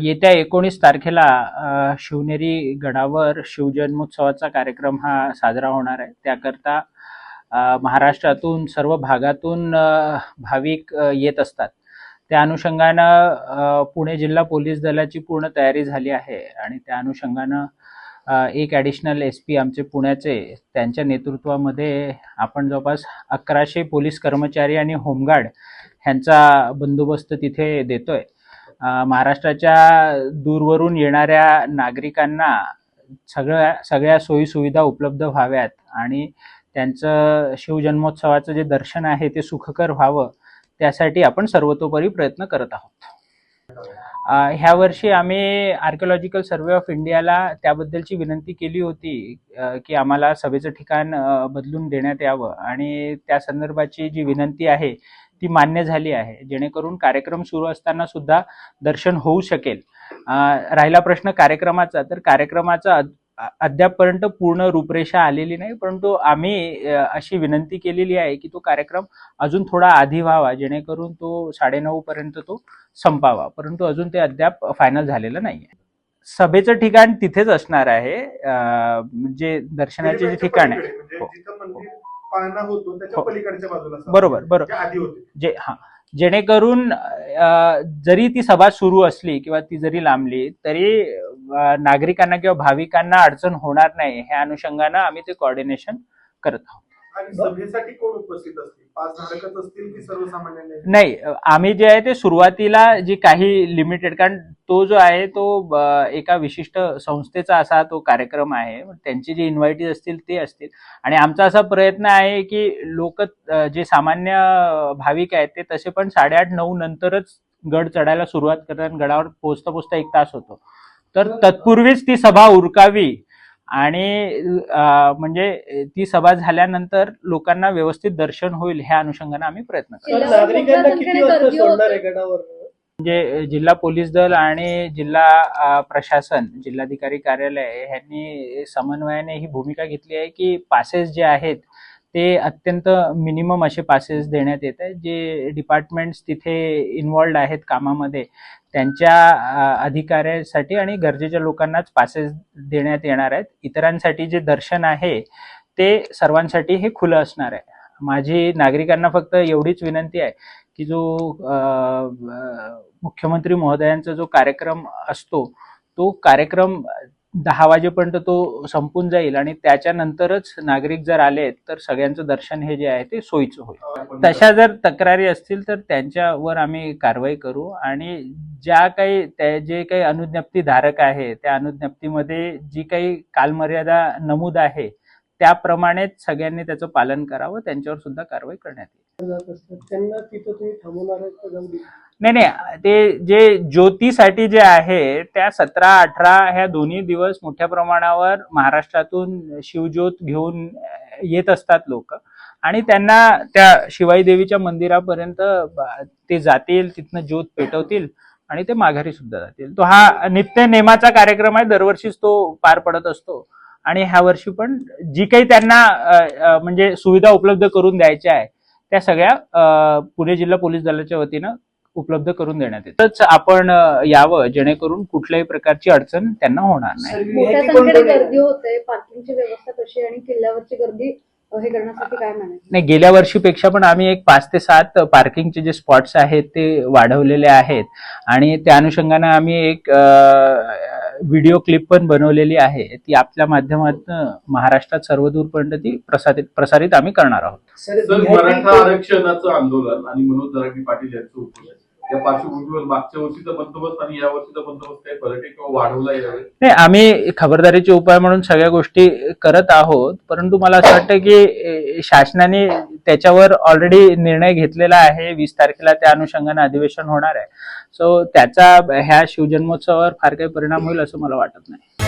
येत्या एकोणीस तारखेला शिवनेरी गडावर शिवजन्मोत्सवाचा कार्यक्रम हा साजरा होणार आहे. त्याकरता महाराष्ट्रातून सर्व भागातून भाविक येत असतात. त्या अनुषंगानं पुणे जिल्हा पोलीस दलाची पूर्ण तयारी झाली आहे आणि त्या अनुषंगानं एक ॲडिशनल एस पी आमचे पुण्याचे त्यांच्या नेतृत्वामध्ये आपण जवळपास अकराशे पोलीस कर्मचारी आणि होमगार्ड ह्यांचा बंदोबस्त तिथे देतोय. महाराष्ट्राच्या दूरवरून येणाऱ्या नागरिकांना सगळ्या सगळ्या सोयीसुविधा उपलब्ध व्हाव्यात आणि त्यांचं शिवजन्मोत्सवाचं जे दर्शन आहे ते सुखकर व्हावं त्यासाठी आपण सर्वतोपरी प्रयत्न करत आहोत. ह्या वर्षी आम्ही आर्किओलॉजिकल सर्वे ऑफ इंडियाला त्याबद्दलची विनंती केली होती की आम्हाला सभेचं ठिकाण बदलून देण्यात यावं आणि त्या संदर्भाची जी विनंती आहे ती मान्य झाली आहे. जेणेकरून कार्यक्रम सुरू असताना सुद्धा दर्शन होऊ शकेल. राहिला प्रश्न कार्यक्रमाचा. तर कार्यक्रमाचा अद्यापपर्यंत पूर्ण रूपरेषा आलेली नाही परंतु आम्ही अशी विनंती केलेली आहे की तो कार्यक्रम अजून थोडा आधी व्हावा जेणेकरून तो साडेनऊ पर्यंत तो संपावा. परंतु अजून ते अद्याप फायनल झालेलं नाही आहे सभेचं ठिकाण तिथेच असणार आहे. जे दर्शनाचे जे ठिकाण आहे. पाळणा होतो त्याच्या हो. पलीकडच्या बाजूला. बरोबर बरोबर जे आधी होते जे हा जेणेकरून जरी ती सभा सुरू असली किंवा ती जरी लांबली तरी नागरिकांना किंवा भाविकांना अडचण होणार नाही ह्या अनुषंगानं आम्ही ते कोऑर्डिनेशन करत आहोत सभेसाठी कोण उपस्थित असतील? पाच धारकच असतील की सर्वसामान्य नागरिक? नाही आम्ही जे आहे ते सुरुवातीला जी काही लिमिटेड कारण तो जो आहे तो एका विशिष्ट संस्थेचा असा तो कार्यक्रम आहे. त्यांची जी इन्व्हायटीज असतील ते असतील. आणि आमचा असा प्रयत्न आहे की लोक जे सामान्य भाविक आहेत ते तसे पण साडेआठ नऊ नंतरच गड चढायला सुरुवात करतात गडावर पोचता पोचता एक तास होतो. तर तत्पूर्वीच ती सभा उरकावी. आणि म्हणजे ती सभा झाल्यानंतर लोकांना व्यवस्थित दर्शन होईल ह्या अनुषंगाने आम्ही प्रयत्न करतो. म्हणजे जिल्हा पोलीस दल आणि जिल्हा प्रशासन जिल्हाधिकारी कार्यालय ह्यांनी समन्वयाने ही भूमिका घेतली आहे की पासेस जे आहेत ते अत्यंत मिनिमम असे पासेस देण्यात येत आहेत. जे डिपार्टमेंट्स तिथे इन्वॉल्ड आहेत कामामध्ये त्यांच्या अधिकाऱ्यासाठी आणि गरजेच्या लोकांनाच पासेस देण्यात येणार आहेत. इतरांसाठी जे दर्शन आहे ते सर्वांसाठी हे खुलं असणार आहे. माझी नागरिकांना फक्त एवढीच विनंती आहे की जो मुख्यमंत्री महोदयांचा जो कार्यक्रम असतो तो कार्यक्रम दहा वाजेपर्यंत तो संपून जाईल आणि त्याच्यानंतरच नागरिक जर आले तर सगळ्यांचं दर्शन हे जे आहे ते सोयीचं होईल. तशा जर तक्रारी असतील तर त्यांच्यावर आम्ही कारवाई करू आणि ज्या काही त्या जे काही अनुज्ञप्ती धारक आहे त्या अनुज्ञप्तीमध्ये जी काही कालमर्यादा नमूद आहे त्याप्रमाणेच सगळ्यांनी त्याचं पालन करावं त्यांच्यावर सुद्धा कारवाई करण्यात येईल. जात असतात. त्यांना तिथं तुम्ही थांबवणार आहेत का? जाऊ दे. नाही नाही ते जे ज्योतीसाठी जे आहे त्या सतरा अठरा ह्या दोन्ही दिवस मोठ्या प्रमाणावर महाराष्ट्रातून शिवज्योत घेऊन येत असतात लोक. आणि त्यांना त्या शिवाई देवीच्या मंदिरापर्यंत ते जातील तिथनं ज्योत पेटवतील आणि ते माघारी सुद्धा जातील. तो हा नित्य नेमाचा कार्यक्रम आहे दरवर्षीच तो पार पडत असतो. आणि ह्या वर्षी पण जी काही त्यांना म्हणजे सुविधा उपलब्ध करून द्यायच्या आहे त्या सगळ्या पुणे जिल्हा पोलीस दलाच्या वतीनं उपलब्ध करून देण्यात येतच आपण यावं जेणेकरून कुठल्याही प्रकारची अडचण त्यांना होणार नाही. मोठ्या संख्येने? गर्दी होते. पार्किंगची व्यवस्था कशी आणि किल्ल्यावरची गर्दी हे करण्यासाठी काय म्हणायचं? नाही गेल्या वर्षीपेक्षा पण आम्ही एक पाच ते सात पार्किंगचे जे स्पॉट्स आहेत ते वाढवलेले आहेत. आणि त्या अनुषंगाने आम्ही एक व्हिडिओ क्लिप पण बनवलेली आहे. ती आपल्या माध्यमातून महाराष्ट्रात सर्वदूरपर्यंत ती प्रसारित प्रसारित आम्ही करणार आहोत. सर मराठा आरक्षणाचं आंदोलन आणि मनोज दराटी पाटील यांचं या पार्श्वभूमीवर मागच्या वर्षीचा बंदोबस्त आणि या वर्षीचा बंदोबस्त काही फरक किंवा वाढवला यावे नाही आम्ही खबरदारीचे उपाय म्हणून सगळ्या गोष्टी करत आहोत परंतु मला असं वाटतं की शासनाने त्याच्यावर ऑलरेडी निर्णय घेतलेला आहे वीस तारखेला त्या अनुषंगाने अधिवेशन होणार आहे. सो त्याचा ह्या शिवजन्मोत्सवावर फार काही परिणाम होईल असं मला वाटत नाही.